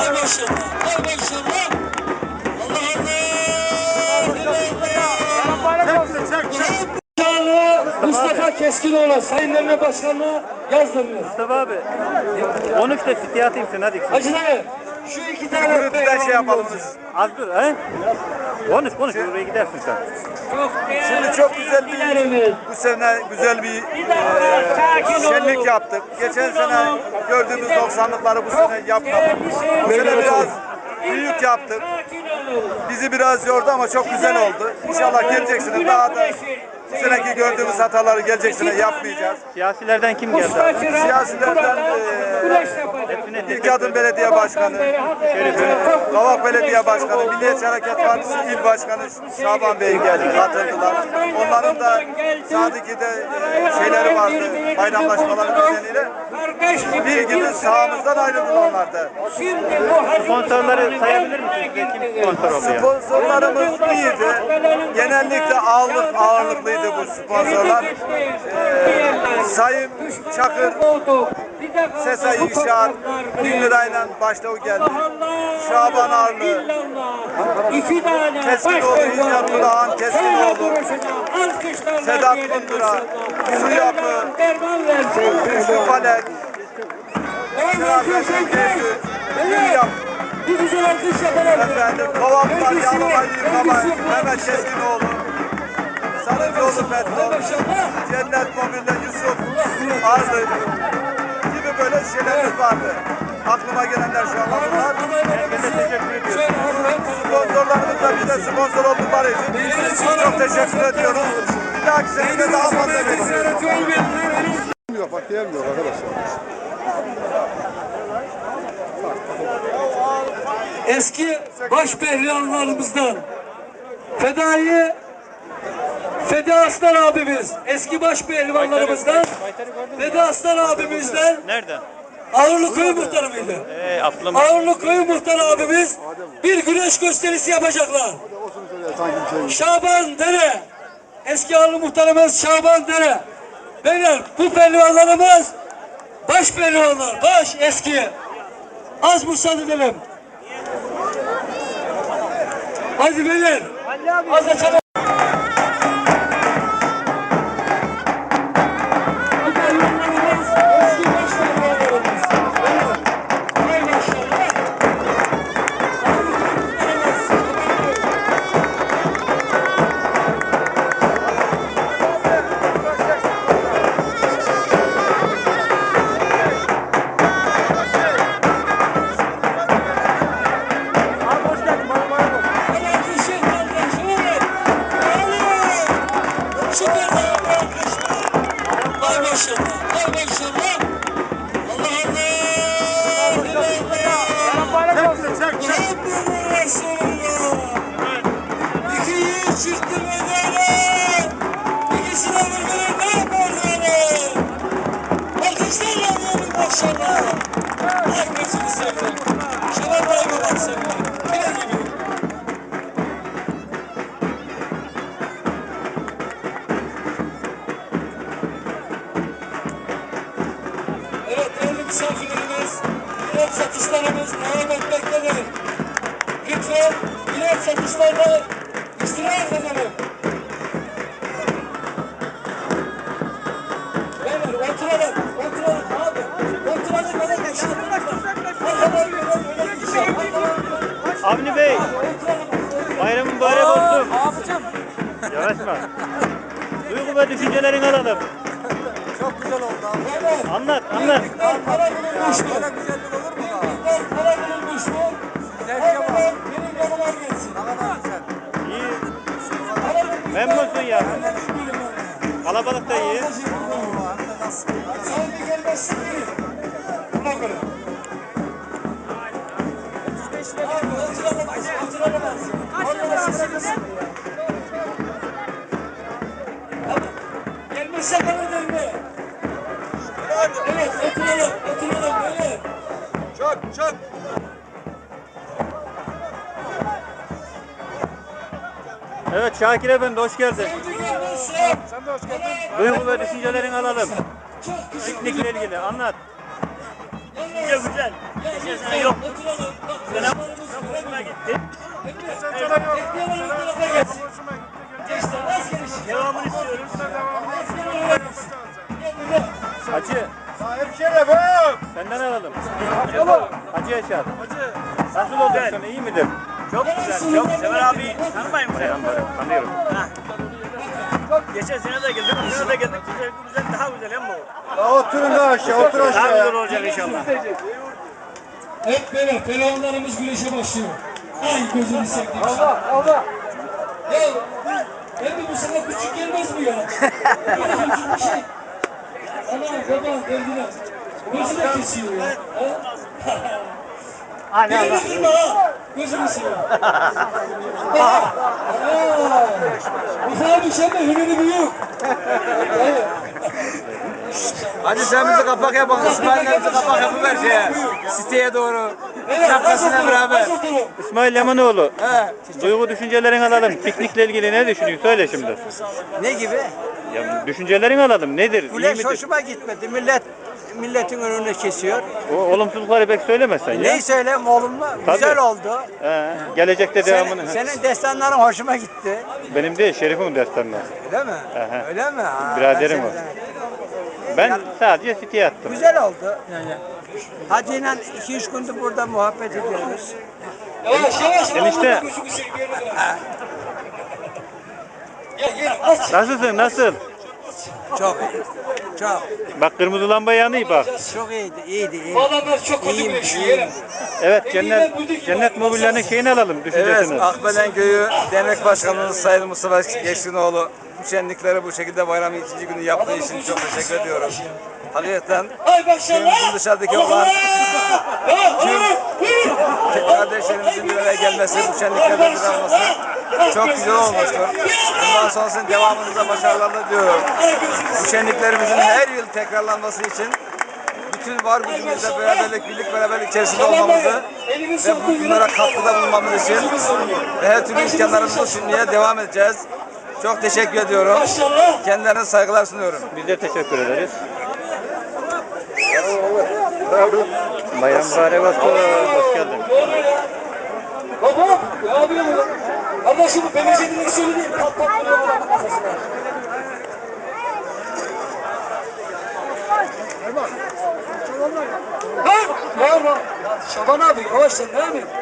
Vay maşallah. Vay maşallah. Allah Mustafa Keskinoğlu Sayın Devlet Başkanı'na yazdırılır. Mustafa abi. 13 de siteye atayım sen hadi. Hacı dayı Gürültüden şey yapalım biz. Az dur he. Konuş konuş buraya gidersin sen. Şimdi çok güzel bir bu sene güzel bir e, şenlik yaptık. Geçen sene gördüğümüz 90'lıkları bu sene yapmadık. Bu sene biraz büyük yaptık. Bizi biraz yordu ama çok güzel oldu. İnşallah gelecek sene daha da bu seneki gördüğümüz hataları gelecek sene yapmayacağız. Siyasilerden kim geldi abi? Siyasilerden e, İlk Adım Belediye Başkanı, Kavak Belediye Başkanı, Milliyetçi Hareket Partisi İl Başkanı Şaban Bey geldi, katıldılar. Onların da Sadiki'de e, şeyleri vardı, bayramlaşmaları nedeniyle. Bir gibi sahamızdan ayrıldılar onlar da. Sponsorları sayabilir misiniz? Kim sponsor? Sponsorlarımız iyiydi. Genellikle ağırlık ağırlıklıydı bu sponsorlar. Ee, Sayın Çakır, Sesa İnşaat, 1000 lirayla başta o geldi. Şaban Arlı, İki tane Keskinoğlu, İlcan Durağan, Keskinoğlu, Sedat Kundura, Su Yapı, versin. Üçlü Falek, Beraber Gezdi, Gül Yapı. Efendim, Kovaklar, Yalova Yıkama, Mehmet Keskinoğlu, Sarıcıoğlu Petrol, Cennet Mobilya Yusuf, Arlı şeylerimiz vardı. Aklıma gelenler şu anda bunlar. Herkese teşekkür ediyorum. Sponsorlarımız da bize sponsor oldukları için çok teşekkür ediyorum. Bir dahaki sene de daha fazla bekliyoruz. Yok bak diyemiyor arkadaşlar. eski baş pehlivanlarımızdan Fedai Feda Aslan abimiz, eski baş pehlivanlarımızdan Feda Aslan abimizden Nerede? Ağırlı Köy Muhtarı mıydı? Ee. Ağırlı Köy Muhtarı abimiz bir güneş gösterisi yapacaklar. Şaban Dere, eski Ağırlı Muhtarımız Şaban Dere. Beyler bu pehlivanlarımız baş pehlivanlar, baş eski. Az müsaade edelim. Hadi beyler. Az açalım. Süper. Vay maşallah. Vay maşallah. Misafirlerimiz, bilet satışlarımız devam etmektedir. Lütfen bilet satışlarına istirahat edelim. Beyler oturalım, oturalım abi. Oturalım öyle geçelim. Arkadan gelen öyle geçelim. Avni Bey, bayramın mübarek olsun. Yavaşma. Duygu ve düşüncelerini alalım. Anlat, anlat. bizden para bulunmuş mu? güzellik olur mu daha? Bizden para bulunmuş mu? Hemen benim yanıma gelsin. İyi. Para bulunmuş. Memnunsun yani. Kalabalık da iyi. Sahibi gelmezsin ki. Buna göre. Abi oturamaz, Çok çok. Evet Şakir Efendi hoş geldin. Sen de hoş geldin. Duygu ve düşüncelerini alalım. Piknikle ilgili anlat. Güzel güzel. Geçen yok. Konuşmalarımız hoşuma gitti. Tarafa gelsin. Gençler az gelişin. Devamını istiyoruz. Hacı. Sahip şerefim. Senden alalım. Hacı Yaşar. Hacı. Nasıl oldu sana iyi midir? Çok güzel. Çok. Sever abi tanımayın buraya. Tanıyorum. Geçen sene de geldik, bu sene de geldik. Güzel, güzel, daha güzel hem bu. Oturun da aşağı otur Daha güzel olacak inşallah. Evet böyle pehlivanlarımız güreşe başlıyor. Ay gözünü seveyim. Allah Allah. Ya Emre bu sana küçük gelmez mi ya? Böyle bir şey. Ana baba verdiler. Gözüne kesiyor ya. Ha? Hani Beni kırma ha. Gözünü seveyim. Aa, Bu sana düşen de hünürü büyük. Hadi sen bizi kapak yapalım. İsmail'le bizi kapak yapıver şeye. Siteye doğru. Şapkasıyla beraber. İsmail Lemanoğlu. He. Duygu düşüncelerini alalım. Piknikle ilgili ne düşünüyorsun? Söyle şimdi. Ne gibi? Ya, düşüncelerini alalım. Nedir? İyi Güleş midir? hoşuma gitmedi. Millet milletin önünü kesiyor. O olumsuzlukları pek söylemesen ya. Neyi söyleyeyim oğlum Tabii. Güzel oldu. He, gelecekte devamını. Senin, senin destanların hoşuma gitti. Benim değil, Şerif'in destanları. Değil mi? Aha. Öyle mi? Ha, Biraderim ben o. Ben sadece siteye attım. Güzel oldu. Hacı'yla iki üç gündür burada muhabbet ediyoruz. Yavaş yavaş. Enişte. Nasılsın, nasıl? Çok iyi. Çok. Bak kırmızı lamba yanıyor bak. Çok iyiydi, iyiydi, iyiydi. Bu adamlar çok kötü İyiyim, iyiyim. yerim. Evet, cennet cennet mobilyanın şeyini alalım, Evet, düşüncesini. Akbelen Köyü Dernek Başkanımız Sayın Mustafa Geçkinoğlu bu şenlikleri bu şekilde bayramın ikinci günü yaptığı için çok teşekkür ediyorum. Hakikaten Ay maşallah. Köyümüzün dışarıdaki olan Tüm kardeşlerimizin bir araya gelmesi, bu şenliklerde bir olması çok güzel olmuştur. Bundan sonrasının devamında başarılarla diliyorum. Bu şenliklerimizin her yıl tekrarlanması için bütün var gücümüzle beraberlik, birlik beraberlik içerisinde olmamızı ve bu bunlara katkıda bulunmamız için ve her türlü imkanlarımızı sunmaya devam edeceğiz. Çok teşekkür ediyorum. Kendilerine saygılar sunuyorum. Biz de teşekkür ederiz. Bayram mübarek olsun. Hoş geldin. Baba ne yapıyorsun bu bebeğin iksiri değil. Pat pat vuruyor adamın kafasına. Lan! Var var. Ya Şaban abi yavaş sen ne yapıyorsun?